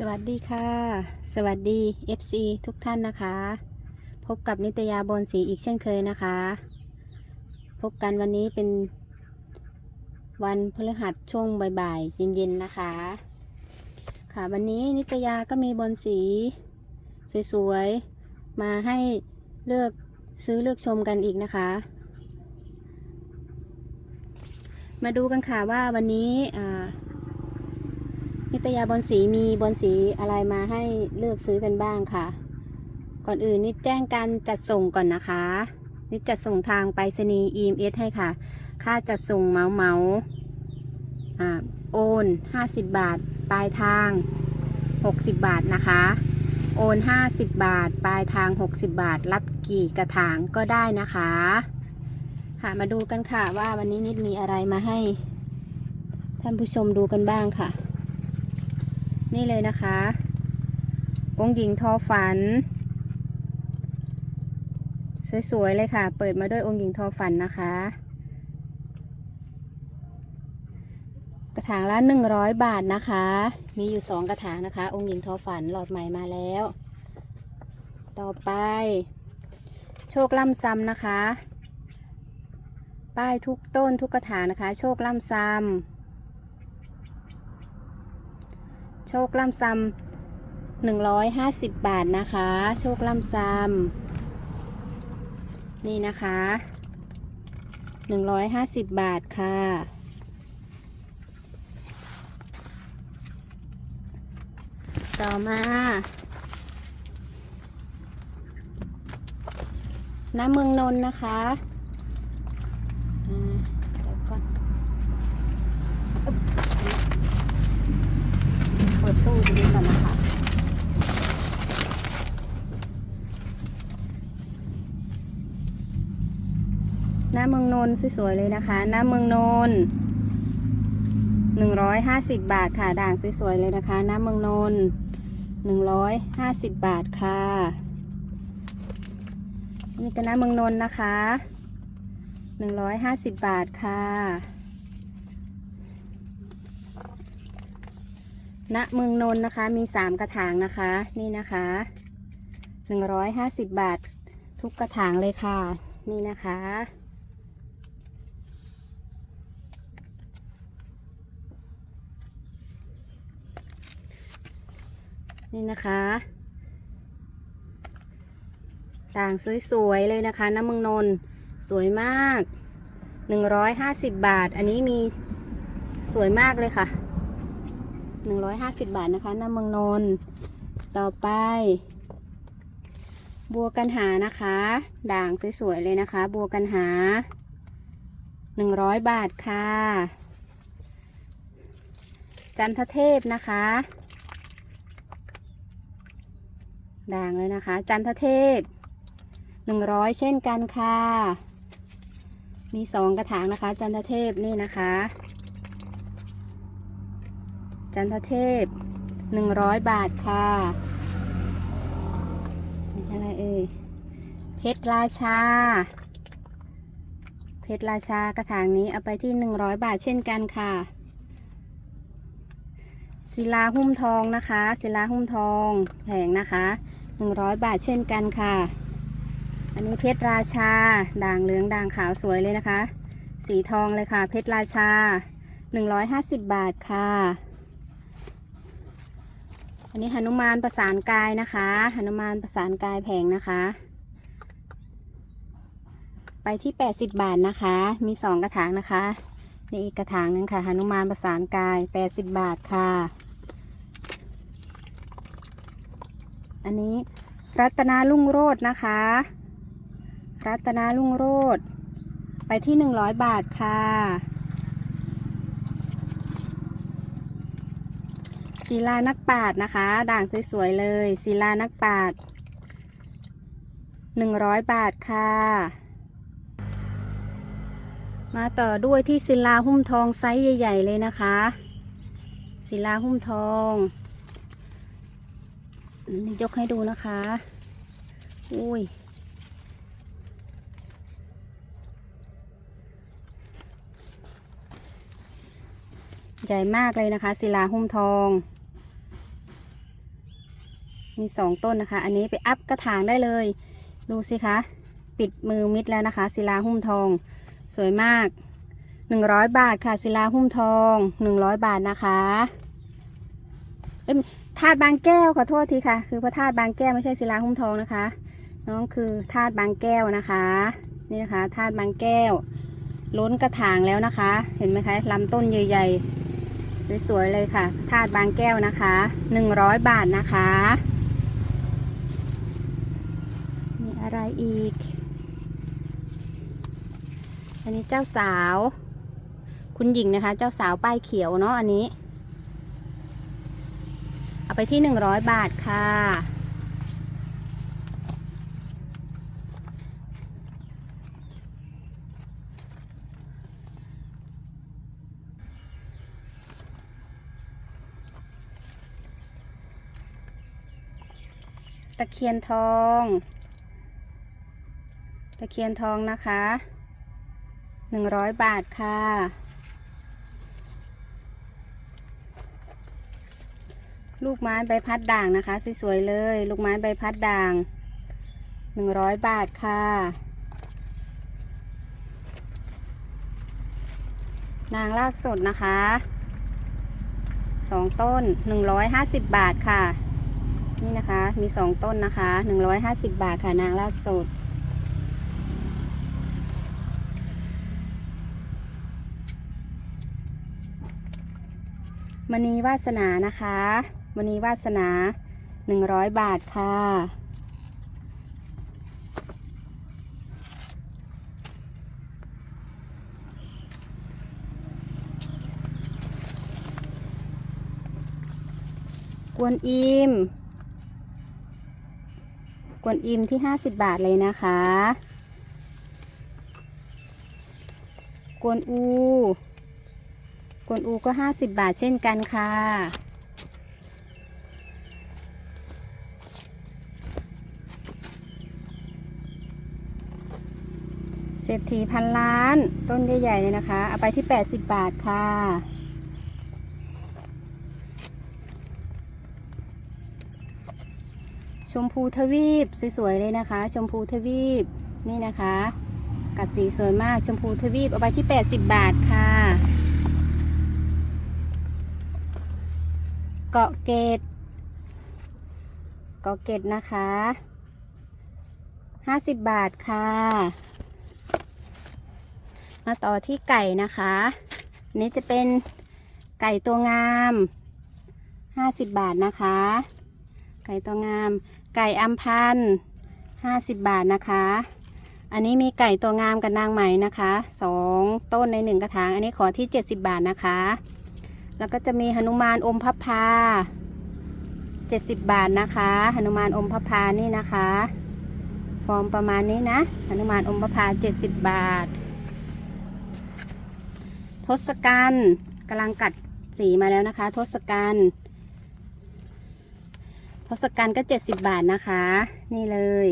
สวัสดีค่ะ สวัสดี FC ทุกท่านนะคะ พบกับนิตยาบนสีอีกเช่นเคยนะคะ พบกันวันนี้เป็นวันพฤหัสช่วงบ่ายๆเย็นๆนะคะ ค่ะวันนี้นิตยาก็มีบนสีสวยๆ มาให้เลือกซื้อเลือกชมกันอีกนะคะ มาดูกันค่ะว่าวันนี้อ่า นิตยาบอลสีมีบอลสีอะไรมาให้เลือกซื้อกันบ้างค่ะ ก่อนอื่นนิดแจ้งการจัดส่งก่อนนะคะ นิดจัดส่งทางไปรษณีย์ EMS ให้ค่ะ ค่าจัดส่งเหมาเหมาอ่าโอน 50 บาท ปลายทาง 60 บาทนะคะ โอน 50 บาท ปลายทาง 60 บาท รับกี่กระถางก็ได้นะคะ ค่ะ มาดูกันค่ะว่าวันนี้นิดมีอะไรมาให้ ท่านผู้ชมดูกันบ้างค่ะ นี่เลยนะคะ องค์หญิงทอฝัน สวยๆเลยค่ะ เปิดมาด้วยองค์หญิงทอฝันนะคะ กระถางละ100บาทนะคะ มีอยู่2กระถางนะคะ องค์หญิงทอฝันหลอดใหม่มาแล้ว ต่อไป โชคล่ำซ้ำนะคะ ป้ายทุกต้นทุกกระถางนะคะ โชคล่ำซ้ำ โชคล่ำซำหนึ่งร้อยห้าสิบบาทนะคะ โชคล่ำซำนี่นะคะหนึ่งร้อยห้าสิบบาทค่ะต่อมาน้ำเมืองนนนะคะอ่าเดี๋ยวก่อนอึ๊บ เปิดตู้ดูก่อนนะคะหน้าเมืองนนท์สวยๆเลยนะคะ หน้าเมืองนนท์หนึ่งร้อยห้าสิบบาทค่ะด่างสวยๆเลยนะคะ หน้าเมืองนนท์หนึ่งร้อยห้าสิบบาทค่ะนี่ก็หน้าเมืองนนท์นะคะหนึ่งร้อยห้าสิบบาทค่ะ ณเมืองนนท์นะคะ มี3กระถางนะคะ นี่นะคะ150บาท ทุกกระถางเลยค่ะ นี่นะคะ นี่นะคะด่างสวยๆเลยนะคะน้ำเมืองนนท์สวยมาก 150 บาท อันนี้มีสวยมากเลยค่ะ 150 บาทนะคะน้ำเมืองนนต่อไป บัวกันหานะคะ ด่างสวยๆเลยนะคะ บัวกันหา 100 บาทค่ะ จันทเทพนะคะ ด่างเลยนะคะ จันทเทพ 100 เช่นกันค่ะ มีสองกระถางนะคะ จันทเทพนี่นะคะ จันทเทพ 100 บาทค่ะอะไรเอ่ยเพชรราชา เพชรราชากระถางนี้เอาไปที่ 100 บาทเช่นกันค่ะ ศิลาหุ้มทองนะคะ ศิลาหุ้มทองแผงนะคะ 100 บาทเช่นกันค่ะ อันนี้เพชรราชา ด่างเหลืองด่างขาวสวยเลยนะคะ สีทองเลยค่ะ เพชรราชา 150 บาทค่ะ นนี้หนุมานประสานกายนะคะหนุมานประสานกายแผงนะคะ ไปที่ 80 บาทนะคะ มี 2 กระถางนะคะนี่อีกกระถางหนึงค่ะหนุมานประสานกาย 80 บาทค่ะ อันนี้รัตนาลุ่งโรดนะคะ รัตนาลุ่งโรดไปที่ 100 บาทค่ะ ศิลานักปาดนะคะ ด่างสวยๆเลยศิลานักปาด100บาทค่ะ มาต่อด้วยที่ศิลาหุ้มทองไซส์ใหญ่ ๆ เลยนะคะศิลาหุ้มทองยกให้ดูนะคะ อุ้ย ใหญ่มากเลยนะคะศิลาหุ้มทอง มีสองต้นนะคะ อันนี้ไปอัพกระถางได้เลย ดูสิคะ ปิดมือมิดแล้วนะคะ ศิลาหุ้มทอง สวยมาก 100 บาทค่ะ ศิลาหุ้มทอง 100 บาทนะคะเอ้ยธาตุบางแก้วขอโทษทีค่ะ คือพระธาตุบางแก้วไม่ใช่ศิลาหุ้มทองนะคะ น้องคือธาตุบางแก้วนะคะ นี่นะคะธาตุบางแก้ว ล้นกระถางแล้วนะคะ เห็นไหมคะลำต้นใหญ่ๆสวยๆเลยค่ะ ธาตุบางแก้วนะคะ 100 บาทนะคะ มี อะไรอีก อันนี้เจ้าสาว คุณหญิงนะคะ เจ้าสาวป้ายเขียวเนาะอันนี้ เอาไปที่100บาทค่ะ ตะเคียนทอง ตะเคียนทองนะคะหนึ่งร้อยบาทค่ะ ลูกไม้ใบพัดด่างนะคะ สวยๆเลย ลูกไม้ใบพัดด่างหนึ่งร้อยบาทค่ะ นางรากสดนะคะสองต้นหนึ่งร้อยห้าสิบบาทค่ะ นี่นะคะ มีสองต้นนะคะหนึ่งร้อยห้าสิบบาทค่ะ นางรากสด มณีวาสนานะคะมณีวาสนาหนึ่งร้อยบาทค่ะ กวนอิมกวนอิมที่50บาทเลยนะคะ กวนอู กวนอูก็ 50 บาทเช่นกันค่ะ เศรษฐีพันล้านต้นใหญ่ๆเลยนะคะ เอาไปที่ 80 บาทค่ะชมพูทวีปสวยๆเลยนะคะ ชมพูทวีปนี่นะคะ กัดสีสวยมากชมพูทวีปเอาไปที่ 80 บาทค่ะ เกาะเกตเกาะเกตนะคะ50บาทค่ะ มาต่อที่ไก่นะคะอันนี้จะเป็นไก่ตัวงาม50บาทนะคะ ไก่ตัวงาม ไก่อัมพันธ์50บาทนะคะอันนี้มีไก่ตัวงามกับนางไหมนะคะสองต้นในหนึ่งกระถาง อันนี้ขอที่ 70 บาทนะคะ แล้วก็จะมีหนุมานอมพับพา70 บาทนะคะหนุมานอมพับพานี่นะคะ ฟอร์มประมาณนี้นะหนุมานอมพับพา70 บาท ทศกัณฐ์กำลังกัดสีมาแล้วนะคะ ทศกัณฐ์ทศกัณฐ์ก็ 70 บาทนะคะ นี่เลย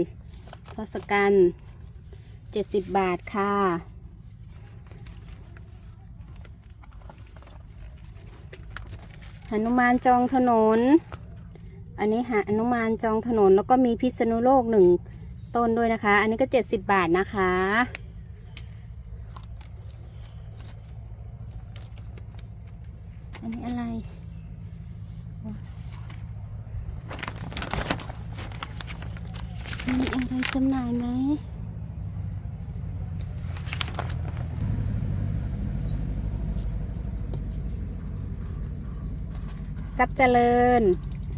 ทศกัณฐ์70 บาทค่ะ หนุมานจองถนน อันนี้หหนุมานจองถนนแล้วก็มีพิษณุโลกหนึ่งต้นด้วยนะคะ อันนี้ก็70บาทนะคะ อันนี้อะไรมีอะไรจำหน่ายไหม ทรัพย์เจริญ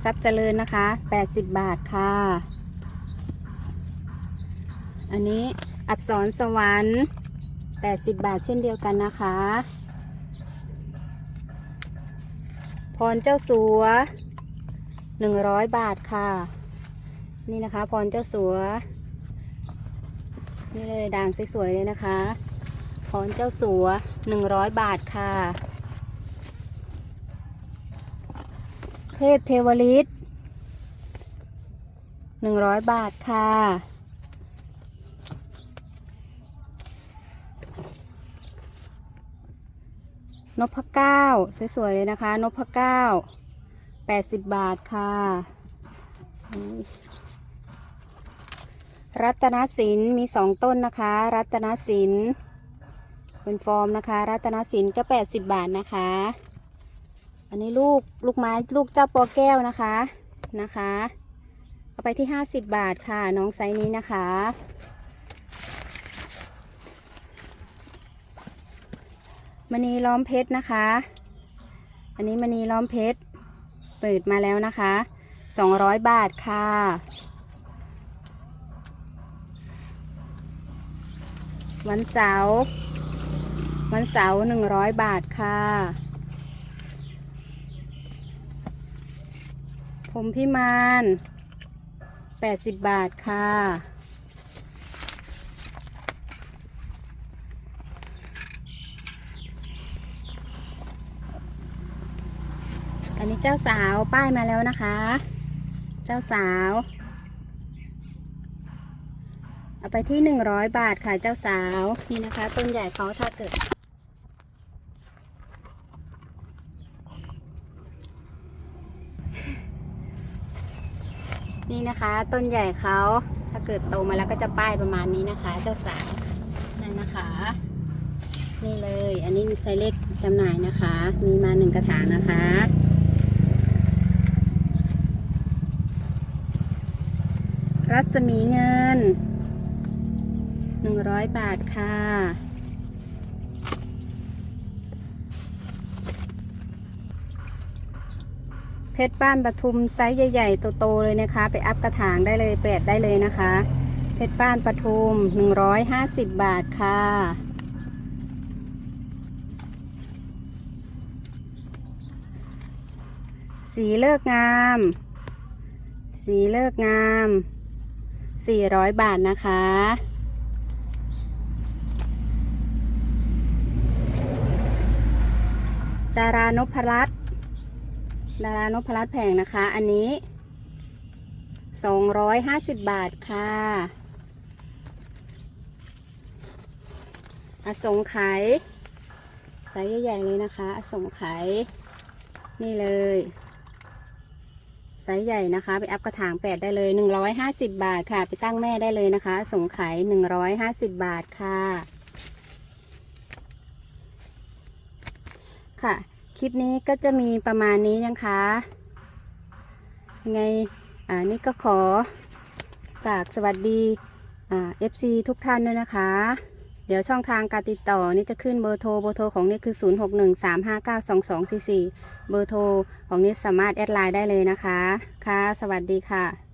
ทรัพย์เจริญนะคะ 80 บาทค่ะ อันนี้อับสรสวรรค์ 80 บาทเช่นเดียวกันนะคะ พรเจ้าสัว 100 บาทค่ะ นี่นะคะ พรเจ้าสัว นี่เลยด่างสวยๆเลยนะคะ พรเจ้าสัว 100 บาทค่ะ เทพเทวฤทธิ์100บาทค่ะ นพเก้าสวยๆเลยนะคะ นพเก้า80บาทค่ะ รัตนศิลป์มีสองต้นนะคะ รัตนศิลป์เป็นฟอร์มนะคะ รัตนศิลป์ก็แปดสิบบาทนะคะ อันนี้ลูกลูกไม้ลูกเจ้าปอแก้วนะคะนะคะ เอาไปที่ห้าสิบบาทค่ะ น้องไซส์นี้นะคะ มณีล้อมเพชรนะคะ อันนี้มณีล้อมเพชรเปิดมาแล้วนะคะ200บาทค่ะวันเสาร์วันเสาร์100บาทค่ะ มพิมาน80บาทค่ะ อันนี้เจ้าสาวป้ายมาแล้วนะคะ เจ้าสาว เอาไปที่หนึ่งร้อยบาทค่ะเจ้าสาว นี่นะคะต้นใหญ่เขาถ้าเกิด นี่นะคะ ต้นใหญ่เขาถ้าเกิดโตมาแล้วก็จะป้ายประมาณนี้นะคะ เจ้าสาวนั่นนะคะ นี่เลย อันนี้ไซส์เล็กจำหน่ายนะคะ มีมาหนึ่งกระถางนะคะรัศมีเงิน 100 บาทค่ะ เพชรบ้านปทุมไซส์ใหญ่ๆโตๆเลยนะคะ ไปอัพกระถางได้เลยแปดได้เลยนะคะ เพชรบ้านปทุม 150 บาทค่ะ สีเลิกงาม สีเลิกงาม 400 บาทนะคะดารานพรัตน์ ดารานพรัตน์แผงนะคะ อันนี้ 250 บาทค่ะอสงไขยไซส์ใหญ่ๆเลยนะคะ อสงไขยนี่เลยไซส์ใหญ่นะคะ ไปอัพกระถางแปดได้เลย 150 บาทค่ะ ไปตั้งแม่ได้เลยนะคะ ส่งขาย150 บาทค่ะ ค่ะ คลิปนี้ก็จะมีประมาณนี้นะคะยังไงอ่านี่ก็ขอฝากสวัสดีอ่า FC ทุกท่านด้วยนะคะ เดี๋ยวช่องทางการติดต่อนี่จะขึ้นเบอร์โทรเบอร์โทรของนี่คือ 0613592244 เบอร์โทรของนี่สามารถแอดไลน์ได้เลยนะคะ ค่ะ สวัสดีค่ะ